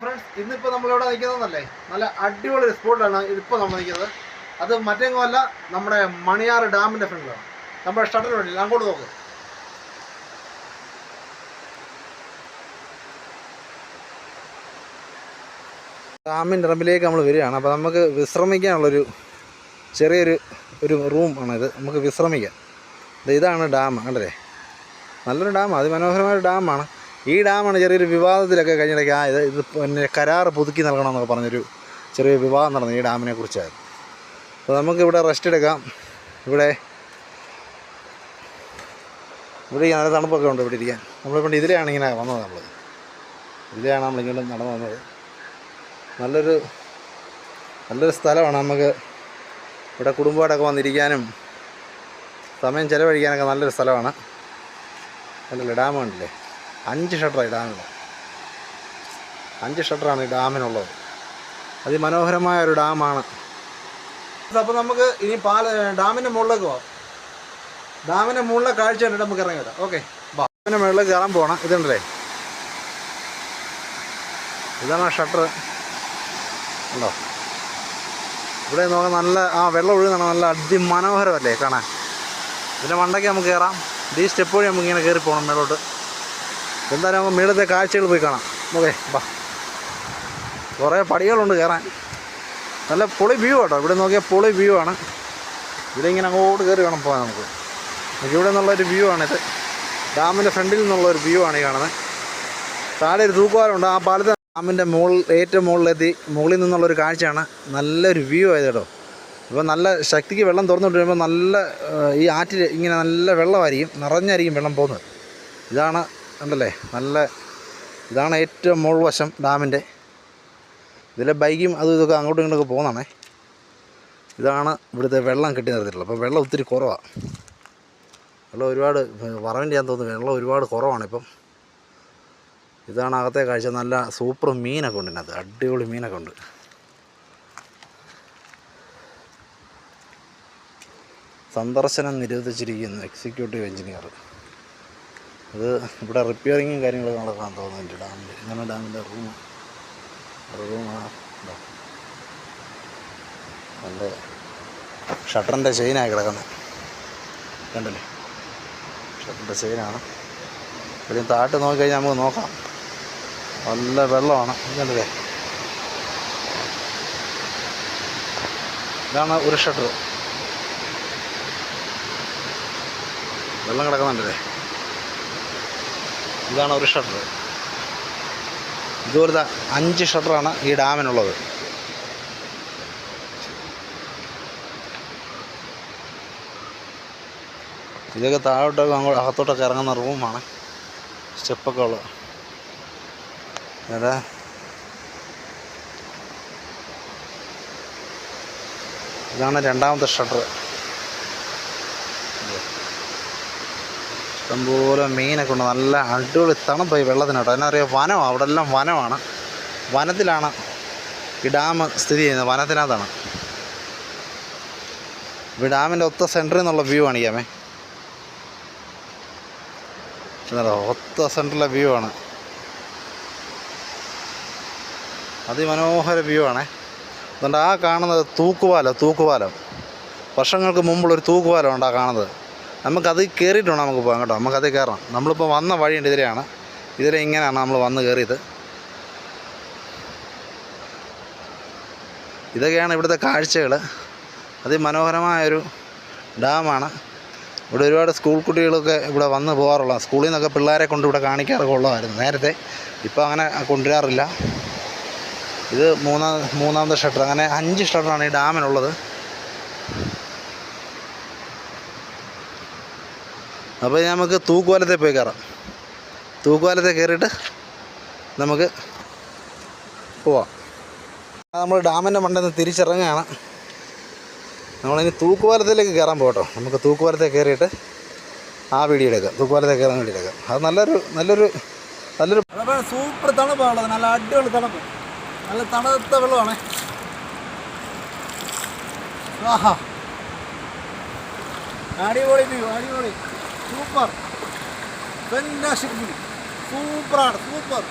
Friends ഇന്നിപ്പോൾ നമ്മളിവിടെ നിൽക്കുന്നതല്ലേ? നല്ല അടിപൊളി സ്പോട്ടിലാണ് ഇതിപ്പോൾ നമ്മൾ നിൽക്കുന്നത്. അത് മറ്റെങ്ങുമല്ല നമ്മുടെ മണിയാർ ഡാമിന്റെ ഫ്രണ്ടിലാണ് നമ്മുടെ ഷട്ടർ വേണ്ടി. അങ്ങോട്ട് നോക്ക്. ഡാമിന്റെ റമ്പിലേക്ക് നമ്മൾ വരികയാണ്. അപ്പോൾ നമുക്ക് വിശ്രമിക്കാനുള്ളൊരു ചെറിയൊരു ഒരു റൂം ആണിത്. നമുക്ക് വിശ്രമിക്കാം. ഇതാണ് ഡാം. കണ്ടല്ലേ? നല്ലൊരു ഡാമാണ് അതിമനോഹരമായ ഡാമാണ്. ഈ ഡാമാണ് ചെറിയൊരു വിവാദത്തിലൊക്കെ കഴിഞ്ഞിടയ്ക്ക് ആ ഇത് ഇത് പിന്നെ കരാർ പുതുക്കി നൽകണമെന്നൊക്കെ പറഞ്ഞൊരു ചെറിയ വിവാദം നടന്നു ഈ ഡാമിനെ കുറിച്ചായിരുന്നു. അപ്പോൾ നമുക്കിവിടെ റെസ്റ്റ് എടുക്കാം. ഇവിടെ ഇവിടെ നല്ല തണുപ്പൊക്കെ ഉണ്ട് ഇവിടെ ഇരിക്കാൻ. നമ്മളിപ്പോൾ ഇതിലെയാണ് ഇങ്ങനെ വന്നത് നമ്മൾ ഇതിലെയാണ് നമ്മളിങ്ങനെ നടന്നു വന്നത്. നല്ലൊരു നല്ലൊരു സ്ഥലമാണ് നമുക്ക് ഇവിടെ കുടുംബമായിട്ടൊക്കെ വന്നിരിക്കാനും സമയം ചിലവഴിക്കാനൊക്കെ നല്ലൊരു സ്ഥലമാണ്. അല്ലല്ലോ ഡാം കണ്ടില്ലേ? അഞ്ച് ഷട്ടറാണ് ഡാമിൽ അഞ്ച് ഷട്ടറാണ് ഈ ഡാമിനുള്ളത്. അതിമനോഹരമായ ഒരു ഡാമാണ്. അപ്പോൾ നമുക്ക് ഇനി പാല ഡാമിന്റെ മുകളിലേക്ക് പോകാം ഡാമിന്റെ മുകളിലെ കാഴ്ച കണ്ടിട്ട് നമുക്ക് ഇറങ്ങി വരാം. ഓക്കെ. ഡാമിന്റെ മുകളിലേക്ക് കയറാൻ പോകണം ഇതുണ്ടല്ലേ? ഇതാണ് ആ ഷട്ടർ ഉണ്ടോ? ഇവിടെ നോക്കാം നല്ല ആ വെള്ളം ഒഴുകുന്നതാണ് നല്ല അതിമനോഹരമല്ലേ കാണാൻ. ഇതിന്റെ മണ്ടയ്ക്ക് നമുക്ക് കയറാം. ഈ സ്റ്റെപ്പ് വഴി നമുക്ക് ഇങ്ങനെ കയറി പോകണം മേളോട്ട് എന്തായാലും നമുക്ക് മേളത്തെ കാഴ്ചകൾ പോയി കാണാം. ഓക്കെ ബാ കുറേ പടികളുണ്ട് കയറാൻ. നല്ല പൊളി വ്യൂ കേട്ടോ ഇവിടെ നോക്കിയാൽ പൊളി വ്യൂ ആണ്. ഇവിടെ അങ്ങോട്ട് കയറി വേണം പോകാൻ നമുക്ക്. നമുക്ക് ഇവിടെ നിന്നുള്ളൊരു വ്യൂ ആണിത്. ഡാമിന്റെ ഫ്രണ്ടിൽ നിന്നുള്ളൊരു വ്യൂ ആണ് ഈ കാണുന്നത്. താഴെ ഒരു തൂക്കുവാറുണ്ട് ആ പാലത്തെ ഡാമിന്റെ മുകളിൽ ഏറ്റവും മുകളിലെത്തി മുകളിൽ നിന്നുള്ളൊരു കാഴ്ചയാണ്. നല്ലൊരു വ്യൂ ആയത് കേട്ടോ. ഇപ്പോൾ നല്ല ശക്തിക്ക് വെള്ളം തുറന്നുകൊണ്ട് വരുമ്പോൾ നല്ല ഈ ആറ്റിൽ ഇങ്ങനെ നല്ല വെള്ളമായിരിക്കും. നിറഞ്ഞായിരിക്കും വെള്ളം പോകുന്നത്. ഇതാണ് ഉണ്ടല്ലേ? നല്ല ഇതാണ് ഏറ്റവും മുകൾ വശം ഡാമിന്റെ. ഇതിലെ ബൈക്കും അതും ഇതൊക്കെ അങ്ങോട്ടും ഇങ്ങോട്ടൊക്കെ പോകുന്നതാണേ. ഇതാണ് ഇവിടുത്തെ വെള്ളം കെട്ടി നിർത്തിയിട്ടുള്ളത് അപ്പോൾ വെള്ളം ഒത്തിരി കുറവാണ് വെള്ളം ഒരുപാട് വറവിന്റെ ഞാൻ തോന്നുന്നു വെള്ളം ഒരുപാട് കുറവാണ് ഇപ്പം. ഇതാണ് അകത്തെ കാഴ്ച. നല്ല സൂപ്പർ മീനൊക്കെ ഉണ്ട് ഇതിനകത്ത്. അടിപൊളി മീനൊക്കെ ഉണ്ട്. സന്ദർശനം നിരോധിച്ചിരിക്കുന്നു എക്സിക്യൂട്ടീവ് എഞ്ചിനീയർ അത് ഇവിടെ റിപ്പയറിങ്ങും കാര്യങ്ങളൊക്കെ നടക്കാൻ തോന്നുന്നുണ്ട് ഡാമിൽ ഇങ്ങനെ ഡാമിന്റെ റൂം റൂമാണ് നല്ല ഷട്ടറിന്റെ ചെയിനായി കിടക്കുന്നത് കണ്ടല്ലേ? ഷട്ടറിന്റെ ചെയിനാണ് ഇവിടെ താട്ട് നോക്കിക്കഴിഞ്ഞാൽ നമുക്ക് നോക്കാം. നല്ല വെള്ളമാണ്. കണ്ടില്ലേ? ഇതാണ് ഒരു ഷട്ടർ. വെള്ളം കിടക്കുന്നുണ്ടല്ലേ? ഇതാണ് ഒരു ഷട്ടർ ഇതുപോലത്തെ അഞ്ച് ഷട്ടറാണ് ഈ ഡാമിനുള്ളത്. ഇതൊക്കെ താഴോട്ടൊക്കെ അങ്ങോട്ട് അകത്തോട്ടൊക്കെ ഇറങ്ങുന്ന റൂമാണ് സ്റ്റെപ്പൊക്കെ ഉള്ളത് അതെ. ഇതാണ് രണ്ടാമത്തെ ഷട്ടർ ഇഷ്ടംപോലെ മീനൊക്കെ ഉണ്ട്. നല്ല അടിപൊളി തണുപ്പായി വെള്ളത്തിനോട്ടോ പറയുക വനമാണ് അവിടെ എല്ലാം വനമാണ്. വനത്തിലാണ് ഈ ഡാം സ്ഥിതി ചെയ്യുന്നത്. വനത്തിനകത്താണ്. ഈ ഡാമിന്റെ ഒത്ത സെന്ററിൽ നിന്നുള്ള വ്യൂ കാണിക്കാമേ. എന്താ ഒത്ത സെന്ററിലെ വ്യൂ ആണ്. അതിമനോഹര വ്യൂ ആണേ. അതുകൊണ്ട് ആ കാണുന്നത് തൂക്കുപാലം തൂക്കുപാലം. വർഷങ്ങൾക്ക് മുമ്പുള്ളൊരു തൂക്കുപാലം ഉണ്ട് ആ കാണുന്നത്? നമുക്കത് കയറിയിട്ട് വേണം നമുക്ക് പോകാം കേട്ടോ. നമുക്കത് കയറണം നമ്മളിപ്പോൾ വന്ന വഴിയുണ്ട് ഇതിലെയാണ് ഇതിലെ ഇങ്ങനെയാണ് നമ്മൾ വന്ന് കയറിയത് ഇതൊക്കെയാണ് ഇവിടുത്തെ കാഴ്ചകൾ അതിമനോഹരമായൊരു ഡാമാണ്. ഇവിടെ ഒരുപാട് സ്കൂൾ കുട്ടികളൊക്കെ ഇവിടെ വന്ന് പോകാറുള്ള സ്കൂളിൽ നിന്നൊക്കെ പിള്ളേരെ കൊണ്ട് ഇവിടെ കാണിക്കാറൊക്കെ ഉള്ളതായിരുന്നു നേരത്തെ. ഇപ്പോൾ അങ്ങനെ കൊണ്ടുവരാറില്ല. ഇത് മൂന്നാം മൂന്നാമത്തെ ഷട്ടർ. അങ്ങനെ അഞ്ച് ഷട്ടറാണ് ഈ ഡാമിനുള്ളത്. അപ്പോൾ നമുക്ക് തൂക്കുവാലത്തെ പോയി കയറാം. തൂക്കുവാലത്തെ കയറിയിട്ട് നമുക്ക് പോവാം. നമ്മൾ ഡാമിന്റെ മണ്ടിൽ നിന്ന് തിരിച്ചിറങ്ങുകയാണ്. നമ്മളിനി തൂക്കുപാലത്തിലേക്ക് കയറാൻ പോകട്ടോ. നമുക്ക് തൂക്കുപാലത്തെ കയറിയിട്ട് ആ വീഡിയോ എടുക്കാം തൂക്കുപാലത്തെ കയറാൻ വേണ്ടി എടുക്കാം അത് നല്ലൊരു നല്ലൊരു നല്ലൊരു സൂപ്പർ തണുപ്പാണ് നല്ല അടിപൊളി തണുപ്പ്. നല്ല തണുത്ത വെള്ളമാണ്. ആഹാ. അടിപൊളി അടിപൊളി. സൂപ്പർ. ഫെന്റാസ്റ്റിക് വ്യൂ സൂപ്പറാണ് സൂപ്പർ.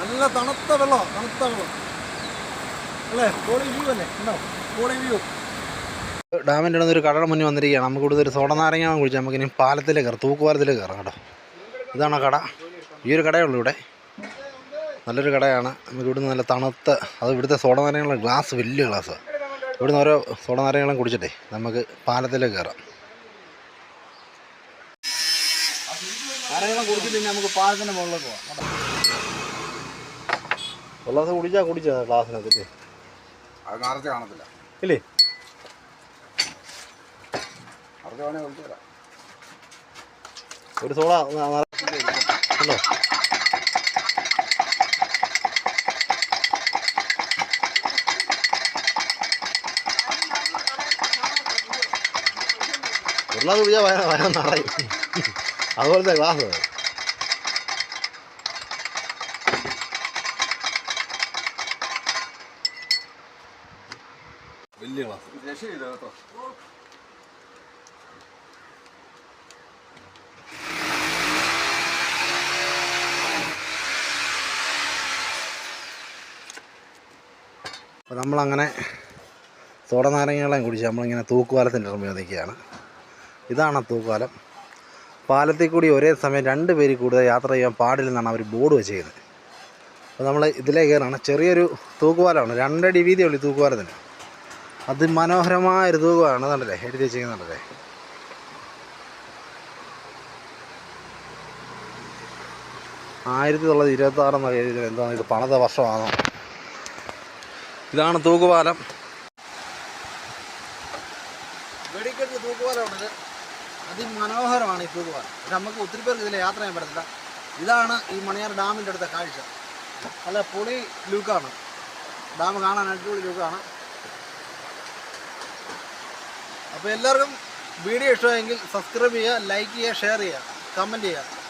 നല്ല തണുത്ത വെള്ളം തണുത്ത വെള്ളം. അല്ലേ? കോളി വ്യൂ അല്ലേ? ഉണ്ടോ? കോളി വ്യൂ. ഡാമിന്റെ അടുത്ത് ഒരു കടയുടെ മുന്നിൽ വന്നിരിക്കുകയാണ്. നമുക്ക് ഇവിടുത്തെ ഒരു സോഡ നാരങ്ങ കുഴിച്ച് നമുക്ക് ഇനി പാലത്തിലേക്ക് കയറാം തൂക്കുപാലത്തിലേക്ക് കയറാം കേട്ടോ. ഇതാണ് കട. ഈ ഒരു കടയുള്ളൂ ഇവിടെ. നല്ലൊരു കടയാണ്. നമുക്ക് ഇവിടുന്ന് നല്ല തണുത്ത അത് ഇവിടുത്തെ സോഡ നാരങ്ങളുടെ ഗ്ലാസ് വലിയ ഗ്ലാസ്. ഇവിടുന്ന് ഓരോ സോഡ നാരങ്ങളും കുടിച്ചിട്ടേ നമുക്ക് പാലത്തിലേക്ക് കയറാം. നാരങ്ങളും കുടിച്ചിട്ട് നമുക്ക് പാലത്തിന്റെ മുകളിലേക്ക് പോകാം ഗ്ലാസ് കുടിച്ചാൽ കുടിച്ചാ ഗ്ലാസ്സിനകത്തില്ലേ അത് കാണത്തില്ല. ഇല്ലേ? വേണേ ഒരു സോഡ ഉണ്ടോ ഒരു ഗ്ലാസ് കുടിച്ചാൽ വയ വയ നിറയും അതുപോലത്തെ ഗ്ലാസ് വലിയ ഗ്ലാസ് രക്ഷയില്ല കേട്ടോ അപ്പോൾ നമ്മളങ്ങനെ സോഡ കുടിച്ച് നമ്മളിങ്ങനെ തൂക്കുവാലത്തിന്റെ ഇറങ്ങി നിൽക്കുകയാണ്. ഇതാണ് തൂക്കാലം പാലത്തിൽ കൂടി ഒരേ സമയം രണ്ട് പേര് കൂടുതൽ യാത്ര ചെയ്യാൻ പാടില്ലെന്നാണ് അവർ ബോർഡ് വെച്ചിരിക്കുന്നത്. അപ്പോൾ നമ്മൾ ഇതിലേ കയറാണ്. ചെറിയൊരു തൂക്കുപാലമാണ്. രണ്ടടി വീതിയുള്ളൂ ഈ തൂക്കുപാലത്തിന്. അതിമനോഹരമായൊരു ഒരു തൂക്കുപാലാണ് കണ്ടല്ലേ? എഴുതി വെച്ചിരിക്കുന്നുണ്ടല്ലേ ആയിരത്തി തൊള്ളായിരത്തി ഇരുപത്തി ആറെന്നൊക്കെ എഴുതി ഇത് പണത വർഷമാണോ. ഇതാണ് തൂക്കുപാലം. അതിമനോഹരമാണ് ഈ പക്ഷെ നമുക്ക് ഒത്തിരി പേർക്ക് ഇതിൽ യാത്ര ചെയ്യാൻ പറ്റത്തില്ല. ഇതാണ് ഈ മണിയാർ ഡാമിന്റെ അടുത്ത കാഴ്ച. നല്ല പൊളി ലുക്കാണ്. ഡാം കാണാൻ അടിപൊളി ലുക്കാണ്. അപ്പോൾ എല്ലാവർക്കും വീഡിയോ ഇഷ്ടമായെങ്കിൽ സബ്സ്ക്രൈബ് ചെയ്യുക ലൈക്ക് ചെയ്യുക ഷെയർ ചെയ്യുക കമന്റ് ചെയ്യുക.